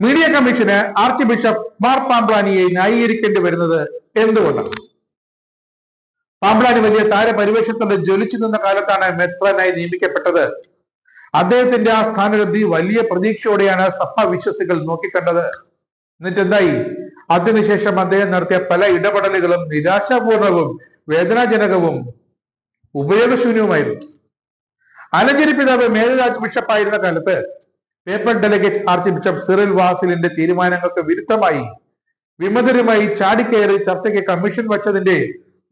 Media commission archbishop Mar പാംബ്ലാനിയെ ന്യായീകരിക്കേണ്ടി വരുന്നത് എന്തുകൊണ്ടാണ്? പാംബ്ലാനി വലിയ താരപരിവേഷത്തോടെ ജ്വലിച്ചു നിന്ന കാലത്താണ് മെത്രനായി നിയമിക്കപ്പെട്ടത്. അദ്ദേഹത്തിന്റെ ആ സ്ഥാനലബ്ധി വലിയ പ്രതീക്ഷയോടെയാണ് സഭ വിശ്വസികൾ നോക്കിക്കണ്ടത്. എന്നിട്ട് എന്തായി അതിനുശേഷം അദ്ദേഹം നടത്തിയ പല ഇടപെടലുകളും നിരാശാപൂർണവും വേദനാജനകവും ഉപയോഗശൂന്യവുമായിരുന്നു. അലഞ്ചേരി പിതാവ് മേലരാജ് ബിഷപ്പായിരുന്ന കാലത്ത് papal delegate archbishop Cyril വാസിലിന്റെ തീരുമാനങ്ങൾക്ക് വിരുദ്ധമായി വിമതരുമായി ചാടിക്കയറി ചർച്ചയ്ക്ക് കമ്മീഷൻ വച്ചതിന്റെ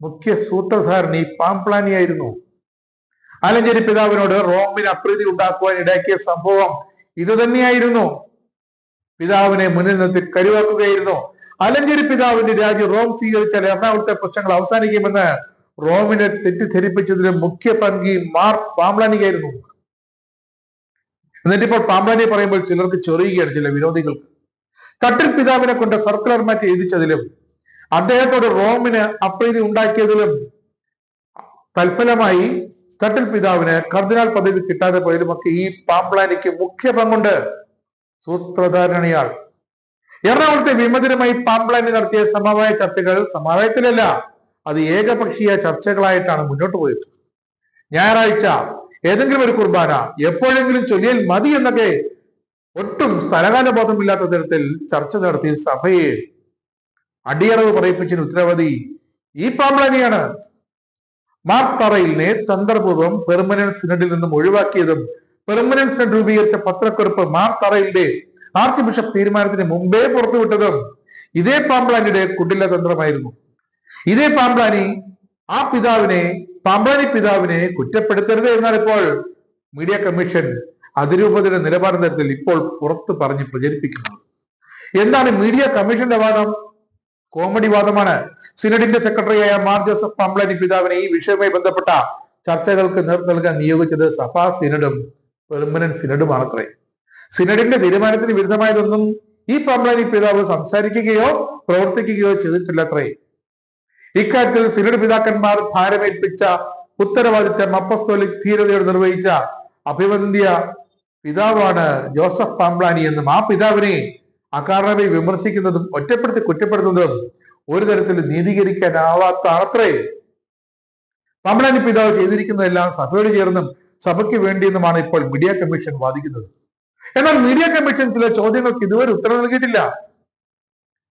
മുഖ്യ സൂത്രധാരണി പാംപ്ലാനിയായിരുന്നു. ആലഞ്ചേരി പിതാവിനോട് റോമിന് അപ്രീതി ഉണ്ടാക്കുവാൻ ഇടയാക്കിയ സംഭവം ഇതുതന്നെയായിരുന്നു പിതാവിനെ മുന്നിൽ നിർത്തി കരുവാക്കുകയായിരുന്നു. അലഞ്ചേരി പിതാവിന്റെ രാജ്യം റോം സ്വീകരിച്ചാൽ എറണാകുളത്തെ പ്രശ്നങ്ങൾ അവസാനിക്കുമെന്ന് റോമിനെ തെറ്റിദ്ധരിപ്പിച്ചതിന് മുഖ്യ പങ്കി മാർ പാംപ്ലാനിക്കായിരുന്നു. എന്നിട്ടിപ്പോൾ പാമ്പാനെ പറയുമ്പോൾ ചിലർക്ക് ചെറിയുകയാണ് ചില വിനോദികൾക്ക് തട്ടിൽ പിതാവിനെ കൊണ്ട് സർക്കുലർ മാറ്റി എഴുതിച്ചതിലും അദ്ദേഹത്തോട് റോമിന് അപ്രീതി ഉണ്ടാക്കിയതിലും തൽഫലമായി തട്ടിൽ പിതാവിന് കർദിനാൾ പദവി കിട്ടാതെ പോയതിലുമൊക്കെ ഈ പാമ്പ്ലാനിക്ക് മുഖ്യ പങ്കുണ്ട്. സൂത്രധാരണിയാൾ. എറണാകുളത്തെ വിമതരുമായി പാമ്പ്ലാനി നടത്തിയ സമവായ ചർച്ചകൾ സമവായത്തിലല്ല അത് ഏകപക്ഷീയ ചർച്ചകളായിട്ടാണ് മുന്നോട്ട് പോയത്. ഞായറാഴ്ച ഏതെങ്കിലും ഒരു കുർബാന എപ്പോഴെങ്കിലും ചൊല്ലിയാൽ മതി എന്നൊക്കെ ഒട്ടും സ്ഥലകാല ബോധമില്ലാത്ത തരത്തിൽ ചർച്ച നടത്തി സഭയെ അടിയറവ് പറയിപ്പിച്ചതിന് ഉത്തരവാദി ഈ പാമ്പ്ലാനിയാണ്. മാർത്തറയിലിനെ തന്ത്രപൂർവം പെർമനന്റ് സിനഡിൽ നിന്നും ഒഴിവാക്കിയതും പെർമനന്റ് സിനഡ് രൂപീകരിച്ച പത്രക്കുറിപ്പ് മാർത്തറയിലെ ആർച്ച് ബിഷപ്പ് തീരുമാനത്തിന് മുമ്പേ പുറത്തുവിട്ടതും ഇതേ പാമ്പ്ലാനിയുടെ കുടില തന്ത്രമായിരുന്നു. ഇതേ പാമ്പ്ലാനി ആ പിതാവിനെ പാമ്പ്ലാനി പിതാവിനെ കുറ്റപ്പെടുത്തരുത് എന്നാൽ ഇപ്പോൾ മീഡിയ കമ്മീഷൻ അതിരൂപതയുടെ നിലപാട് തരത്തിൽ ഇപ്പോൾ പുറത്ത് പറഞ്ഞ് പ്രചരിപ്പിക്കുന്നത് എന്താണ് മീഡിയ കമ്മീഷന്റെ വാദം? കോമഡി വാദമാണ്. സിനഡിന്റെ സെക്രട്ടറിയായ മാർ ജോസഫ് പാമ്പ്ലാനി പിതാവിനെ ഈ വിഷയവുമായി ബന്ധപ്പെട്ട ചർച്ചകൾക്ക് നേതൃത്വം നൽകാൻ നിയോഗിച്ചത് സഭാ സിനഡും പെർമനന്റ് സിനഡുമാണത്രേ. സിനഡിന്റെ തീരുമാനത്തിന് വിരുദ്ധമായതൊന്നും ഈ പാമ്പ്ലാനി പിതാവ് സംസാരിക്കുകയോ പ്രവർത്തിക്കുകയോ ചെയ്തിട്ടില്ലത്രേ. ഇക്കാര്യത്തിൽ സിനഡ് പിതാക്കന്മാർ ഭാരമേൽപ്പിച്ച ഉത്തരവാദിത്തം അപ്പസ്തോലിക് ധീരതയോട് നിർവഹിച്ച അഭിവന്ദ്യ പിതാവാണ് ജോസഫ് പാംബ്ലാനി എന്നും ആ പിതാവിനെ അകാരണമായി വിമർശിക്കുന്നതും ഒറ്റപ്പെടുത്തി കുറ്റപ്പെടുത്തുന്നതും ഒരു തരത്തിൽ നീതീകരിക്കാനാവാത്ത അത്രേ പാംബ്ലാനി പിതാവ് ചെയ്തിരിക്കുന്നതെല്ലാം സഭയോട് ചേർന്നും സഭയ്ക്ക് വേണ്ടിയെന്നുമാണ് ഇപ്പോൾ മീഡിയ കമ്മീഷൻ വാദിക്കുന്നത്. എന്നാൽ മീഡിയ കമ്മീഷൻ ചില ചോദ്യങ്ങൾക്ക് ഇതുവരെ ഉത്തരം നൽകിയിട്ടില്ല.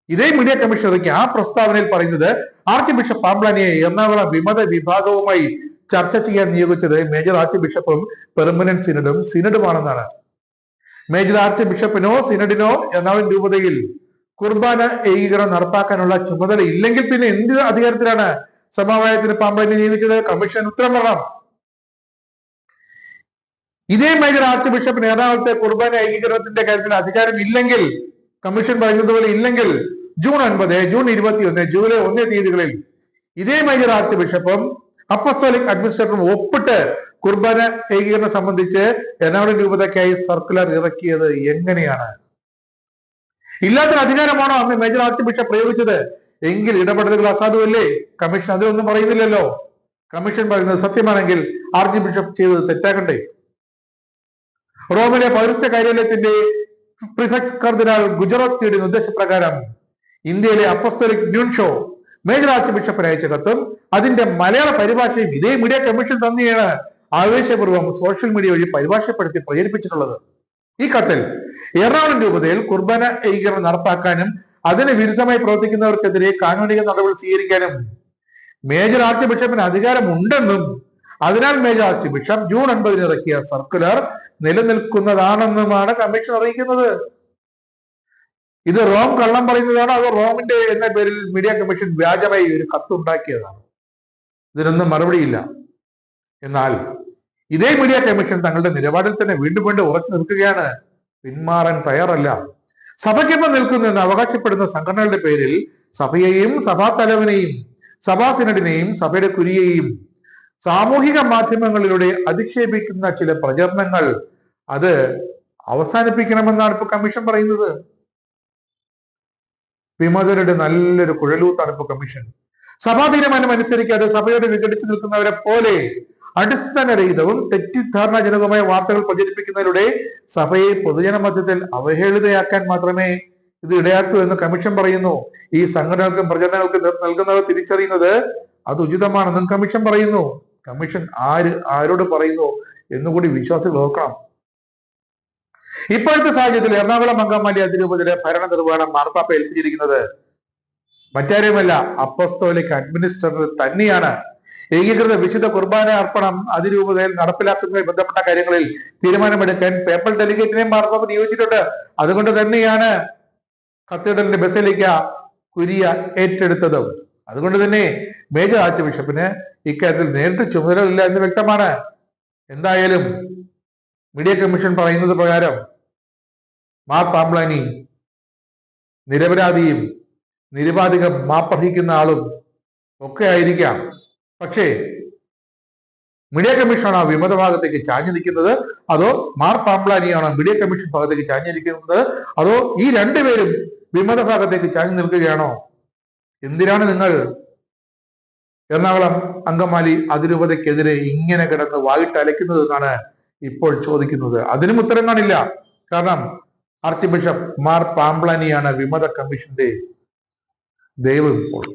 ഇതേ മീഡിയ കമ്മീഷൻ ഇറക്കിയ ആ പ്രസ്താവനയിൽ പറയുന്നത് ആർച്ച് ബിഷപ്പ് പാംബ്ലാനിയെ എറണാകുളം വിമത വിഭാഗവുമായി ചർച്ച ചെയ്യാൻ നിയോഗിച്ചത് മേജർ ആർച്ച് ബിഷപ്പും പെർമനന്റ് സിനഡും സിനഡുമാണെന്നാണ്. മേജർ ആർച്ച് ബിഷപ്പിനോ സിനഡിനോ എറണാകുളം രൂപതയിൽ കുർബാന ഏകീകരണം നടപ്പാക്കാനുള്ള ചുമതല ഇല്ലെങ്കിൽ പിന്നെ എന്ത് അധികാരത്തിലാണ് സമവായത്തിന് പാമ്പ്ലാനിയെ നിയമിച്ചത്? കമ്മീഷൻ ഉത്തരം പറയണം. ഇതേ മേജർ ആർച്ച് ബിഷപ്പിന് എറണാകുളത്തെ കുർബാന ഏകീകരണത്തിന്റെ കാര്യത്തിൽ അധികാരം ഇല്ലെങ്കിൽ കമ്മീഷൻ പറയുന്നതുപോലെ ഇല്ലെങ്കിൽ ജൂൺ ഒൻപത് ജൂൺ ഇരുപത്തിയൊന്ന് ജൂലൈ ഒന്ന് തീയതികളിൽ ഇതേ മേജർ ആർച്ച് ബിഷപ്പും അപ്പസ്തോലിക് അഡ്മിനിസ്ട്രേറ്ററും ഒപ്പിട്ട് കുർബാന ഏകീകരണം സംബന്ധിച്ച് എറണാകുളം രൂപതയ്ക്കായി സർക്കുലർ ഇറക്കിയത് എങ്ങനെയാണ്? ഇല്ലാത്ത അധികാരമാണോ അന്ന് മേജർ ആർച്ച് ബിഷപ്പ് പ്രയോഗിച്ചത്? എങ്കിൽ ഇടപെടലുകൾ അസാധുവല്ലേ? കമ്മീഷൻ അതിലൊന്നും പറയുന്നില്ലല്ലോ. കമ്മീഷൻ പറയുന്നത് സത്യമാണെങ്കിൽ ആർച്ച് ബിഷപ്പ് ചെയ്തത് തെറ്റാക്കണ്ടേ റോമിലെ പൗരസ്ത്യ കാര്യാലയത്തിന്റെ പ്രിഫെക്ട് കർദിനാൾ ഗുജറാത്തിയുടെ നിർദ്ദേശപ്രകാരം ഇന്ത്യയിലെ അപ്പസ്തലിക് ന്യൂൻഷോ മേജർ ആർച്ച് ബിഷപ്പിന് അയച്ച കത്തും അതിന്റെ മലയാള പരിഭാഷയും ഇതേ മീഡിയ കമ്മീഷൻ തന്നെയാണ് ആവേശപൂർവം സോഷ്യൽ മീഡിയ വഴി പരിഭാഷപ്പെടുത്തി പ്രചരിപ്പിച്ചിട്ടുള്ളത്. ഈ കത്തിൽ എറണാകുളം രൂപതയിൽ കുർബാന ഏകീകരണം നടപ്പാക്കാനും അതിന് വിരുദ്ധമായി പ്രവർത്തിക്കുന്നവർക്കെതിരെ കാനൂനിക നടപടി സ്വീകരിക്കാനും മേജർ ആർച്ച് ബിഷപ്പിന് അധികാരമുണ്ടെന്നും അതിനാൽ മേജർ ആർച്ച് ബിഷപ്പ് ജൂൺ ഒൻപതിന് ഇറക്കിയ സർക്കുലർ നിലനിൽക്കുന്നതാണെന്നുമാണ് കമ്മീഷൻ അറിയിക്കുന്നത്. ഇത് റോം കള്ളം പറയുന്നതാണ് അതോ റോമിന്റെ എന്ന പേരിൽ മീഡിയ കമ്മീഷൻ വ്യാജമായി ഒരു കത്തുണ്ടാക്കിയതാണ് ഇതിനൊന്നും മറുപടിയില്ല. എന്നാൽ ഇതേ മീഡിയ കമ്മീഷൻ തങ്ങളുടെ നിലപാടിൽ തന്നെ വീണ്ടും വീണ്ടും ഉറച്ചു നിൽക്കുകയാണ്. പിന്മാറാൻ തയ്യാറല്ല. സഭയ്ക്കൊപ്പം നിൽക്കുന്നെന്ന് അവകാശപ്പെടുന്ന സംഘടനകളുടെ പേരിൽ സഭയെയും സഭാ തലവനെയും സഭാ സിനഡിനെയും സഭയുടെ കുരിയെയും സാമൂഹിക മാധ്യമങ്ങളിലൂടെ അധിക്ഷേപിക്കുന്ന ചില പ്രചരണങ്ങൾ അത് അവസാനിപ്പിക്കണമെന്നാണ് ഇപ്പൊ കമ്മീഷൻ പറയുന്നത്. വിമതരുടെ നല്ലൊരു കുഴലൂത്താണ് ഇപ്പൊ കമ്മീഷൻ. സഭാ തീരുമാനം അനുസരിക്കാതെ സഭയോട് വിഘടിച്ചു നിൽക്കുന്നവരെ പോലെ അടിസ്ഥാനരഹിതവും തെറ്റിദ്ധാരണാജനകമായ വാർത്തകൾ പ്രചരിപ്പിക്കുന്നതിലൂടെ സഭയെ പൊതുജനമധ്യത്തിൽ അവഹേളിതയാക്കാൻ മാത്രമേ ഇത് ഇടയാക്കൂ എന്ന് കമ്മീഷൻ പറയുന്നു. ഈ സംഘടനകൾക്കും പ്രചരണങ്ങൾക്കും നൽകുന്നവർ തിരിച്ചറിയുന്നത് അത് ഉചിതമാണെന്നും കമ്മീഷൻ പറയുന്നു. കമ്മീഷൻ ആര് ആരോട് പറയുന്നു എന്നുകൂടി വിശ്വാസികൾ ഓർക്കണം. ഇപ്പോഴത്തെ സാഹചര്യത്തിൽ എറണാകുളം അങ്കമാലി അതിരൂപതയിലെ ഭരണ നിർവഹണം മാർപ്പാപ്പ ഏൽപ്പിച്ചിരിക്കുന്നത് മറ്റാരെയുമല്ല അപ്പസ്തോലിക് അഡ്മിനിസ്ട്രേറ്റർ തന്നെയാണ്. ഏകീകൃത വിശുദ്ധ കുർബാന അർപ്പണം അതിരൂപതയിൽ നടപ്പിലാക്കുന്നതുമായി ബന്ധപ്പെട്ട കാര്യങ്ങളിൽ തീരുമാനമെടുക്കാൻ പേപ്പർ ഡെലിഗേറ്റിനെ മാർപ്പാപ്പ നിയോഗിച്ചിട്ടുണ്ട്. അതുകൊണ്ട് തന്നെയാണ് കത്തീഡ്രലിന്റെ ബസലിക്ക കുരിയ ഏറ്റെടുത്തതും. അതുകൊണ്ട് തന്നെ മേജർ ആർച്ച് ബിഷപ്പിന് ഇക്കാര്യത്തിൽ നേരിട്ട് ചുമതലയില്ല എന്ന് വ്യക്തമാണ്. എന്തായാലും മീഡിയ കമ്മീഷൻ പറയുന്നത് പ്രകാരം മാർ പാംബ്ലാനി നിരപരാധിയും നിരുപാധികം മാപ്പർഹിക്കുന്ന ആളും ഒക്കെ ആയിരിക്കാം. പക്ഷേ മീഡിയ കമ്മീഷനാണ് വിമത ഭാഗത്തേക്ക് ചാഞ്ഞു നിൽക്കുന്നത്? അതോ മാർ പാംബ്ലാനിയാണ് മീഡിയ കമ്മീഷൻ ഭാഗത്തേക്ക് ചാഞ്ഞു നിൽക്കുന്നത് അതോ ഈ രണ്ടുപേരും വിമത ഭാഗത്തേക്ക് ചാഞ്ഞു നിൽക്കുകയാണോ? എന്തിനാണ് നിങ്ങൾ എറണാകുളം അങ്കമാലി അതിരൂപതയ്ക്കെതിരെ ഇങ്ങനെ കിടന്ന് വായിട്ട് അലയ്ക്കുന്നത് എന്നാണ് ഇപ്പോൾ ചോദിക്കുന്നത്. അതിനും ഉത്തരം കാണില്ല. കാരണം ആർച്ച് ബിഷപ്പ് മാർ പാംപ്ലാനിയാണ് വിമത കമ്മീഷന്റെ ദൈവം ഇപ്പോൾ.